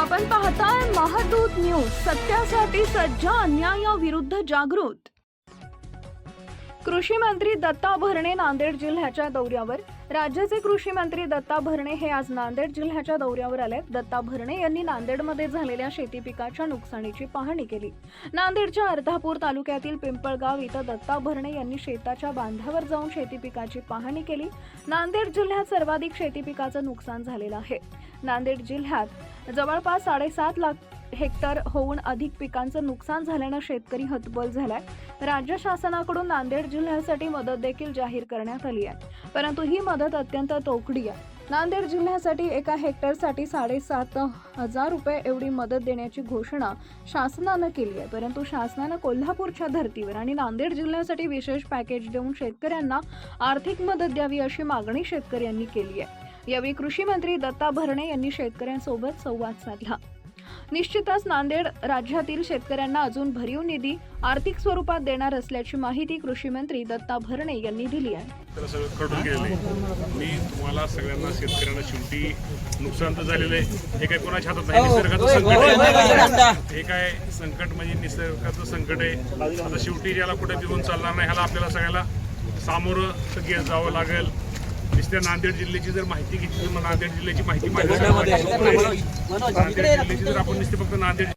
आपण पाहताय महादूत न्यूज सत्यासाठी सज्ज अन्यायाविरुद्ध जागृत. कृषी मंत्री दत्ता भरणे नांदेड जिल्ह्याच्या दौऱ्यावर. राज्याचे कृषी मंत्री दत्ता भरणे हे आज नांदेड जिल्ह्याच्या दौऱ्यावर आले दत्ता भरणे यांनी नांदेडमध्ये झालेल्या शेती पिकाच्या नुकसानीची पाहणी केली. नांदेडच्या अर्धापूर तालुक्यातील पिंपळगाव इथं दत्ता भरणे यांनी शेताच्या बांधावर जाऊन शेती पिकाची पाहणी केली. नांदेड जिल्ह्यात सर्वाधिक शेती पिकाचं नुकसान झालेलं आहे. नांदेड जिल्ह्यात जवळपास साडेसात लाख हेक्टर होऊन अधिक पिकांचं नुकसान झाल्यानं शेतकरी हतबल झालाय. राज्य शासनाकडून नांदेड जिल्ह्यासाठी मदत देखील जाहीर करण्यात आली आहे. परंतु ही मदत अत्यंत तोकडी आहे. नांदेड जिल्ह्यासाठी एका हेक्टरसाठी साडेसात हजार रुपये एवढी मदत देण्याची घोषणा शासनानं केली आहे. परंतु शासनानं कोल्हापूरच्या धर्तीवर आणि नांदेड जिल्ह्यासाठी विशेष पॅकेज देऊन शेतकऱ्यांना आर्थिक मदत द्यावी अशी मागणी शेतकऱ्यांनी केली आहे. यावेळी कृषी मंत्री दत्ता भरणे यांनी शेतकऱ्यांसोबत संवाद साधला. निश्चितच नांदेड राज्यातील शेतकऱ्यांना अजून भरीव निधी आर्थिक स्वरूपात देणार असल्याची माहिती कृषी मंत्री दत्ता भरणे यांनी दिली आहे. मी तुम्हाला सगळ्यांना शेतकऱ्यांना शेवटी नुकसान तर झालेलं आहे. हे काय कोणाच्या हातात नाही? निसर्गाचं संकट आहे. हे काय संकट म्हणजे निसर्गाचं संकट आहे. आता शेवटी याला कुठे देऊन चालणार नाही ह्याला आपल्याला सगळ्याला सामोरं सगळं जावं लागेल. नुसत्या नांदेड जिल्ह्याची जर माहिती घेतली तर मग नांदेड जिल्ह्याची माहिती आपण नुसते फक्त नांदेड